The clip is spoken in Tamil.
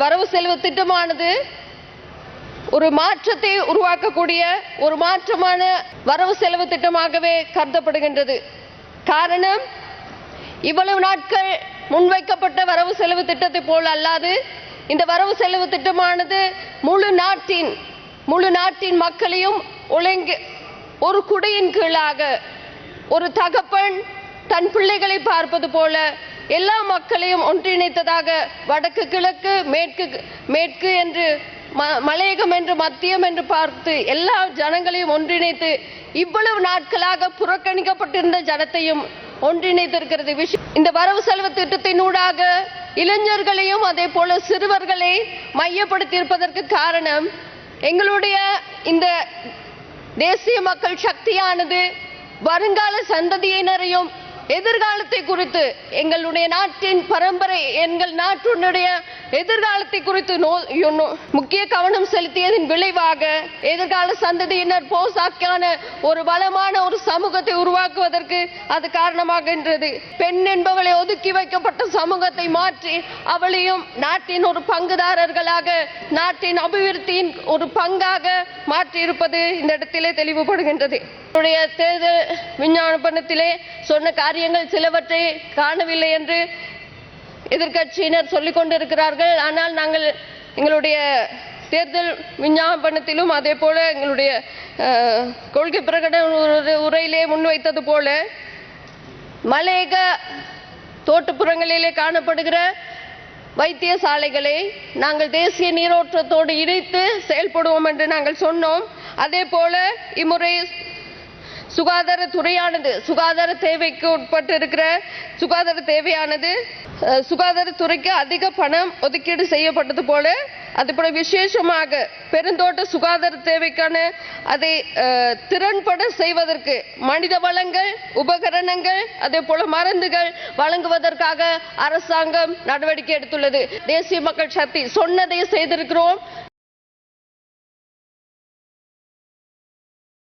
வரவு செலவு திட்டமானது ஒரு மாற்றத்தை உருவாக்கக்கூடிய ஒரு மாற்றமான வரவு செலவு திட்டமாகவே கருதப்படுகின்றது. காரணம் இவ்வளவு நாட்கள் முன்வைக்கப்பட்ட வரவு செலவு திட்டத்தை போல் அல்லாது இந்த வரவு செலவு திட்டமானது முழு நாட்டின் முழு நாட்டின் மக்களையும் ஒழுங்கு ஒரு குடையின் கீழாக ஒரு தகப்பன் தன் பிள்ளைகளை பார்ப்பது போல எல்லா மக்களையும் ஒன்றிணைத்ததாக வடக்கு கிழக்கு மேற்கு மேற்கு என்று ம- மலையகம் என்று மத்தியம் என்று பார்த்து எல்லா ஜனங்களையும் ஒன்றிணைத்து இவ்வளவு நாட்களாக புறக்கணிக்கப்பட்டிருந்த ஜனத்தையும் ஒன்றிணைத்திருக்கிறது. விஷயம் இந்த வரவு செலவு திட்டத்தினூடாக இளைஞர்களையும் அதே போல சிறுவர்களை மையப்படுத்தி இருப்பதற்கு காரணம் எங்களுடைய இந்த தேசிய மக்கள் சக்தியானது வருங்கால சந்ததியினரையும் எதிர்காலத்தை குறித்து எங்களுடைய நாட்டின் பரம்பரை எங்கள் நாட்டினுடைய எதிர்காலத்தை குறித்து நோ- யோ- நோ- முக்கிய கவனம் செலுத்தியதன் விளைவாக எதிர்கால சந்ததியினர் போசாக்கான ஒரு வளமான ஒரு சமூகத்தை உருவாக்குவதற்கு அது காரணமாகின்றது. பெண் என்பவளை ஒதுக்கி வைக்கப்பட்ட சமூகத்தை மாற்றி அவளையும் நாட்டின் ஒரு பங்குதாரர்களாக நாட்டின் அபிவிருத்தியின் ஒரு பங்காக மாற்றி இருப்பது இந்த இடத்திலே தெளிவுபடுகின்றது. என்னுடைய தேர்தல் விஞ்ஞாபனத்திலே சொன்ன காரியங்கள் சிலவற்றை காணவில்லை என்று எதிர்க்கட்சியினர் சொல்லிக் கொண்டிருக்கிறார்கள். ஆனால் நாங்கள் எங்களுடைய தேர்தல் விஞ்ஞாபனத்திலும் அதே போல எங்களுடைய கொள்கை பிரகடன உரையிலே முன்வைத்தது போல மலையக தோட்டுப்புறங்களிலே காணப்படுகிற வைத்தியசாலைகளை நாங்கள் தேசிய நீரோட்டத்தோடு இணைத்து செயல்படுவோம் என்று நாங்கள் சொன்னோம். அதே போல இம்முறை சுகாதார துறையானது சுகாதார தேவைக்கு உட்பட்டு இருக்கிற சுகாதார தேவையானது சுகாதாரத்துறைக்கு அதிக பணம் ஒதுக்கீடு செய்யப்பட்டது போல அது போல விசேஷமாக பெருந்தோட்ட சுகாதார தேவைக்கான அதை அஹ், திறன்பட செய்வதற்கு மனித வளங்கள் உபகரணங்கள் அதே போல மருந்துகள் வழங்குவதற்காக அரசாங்கம் நடவடிக்கை எடுத்துள்ளது. தேசிய மக்கள் சக்தி சொன்னதை செய்திருக்கிறோம்.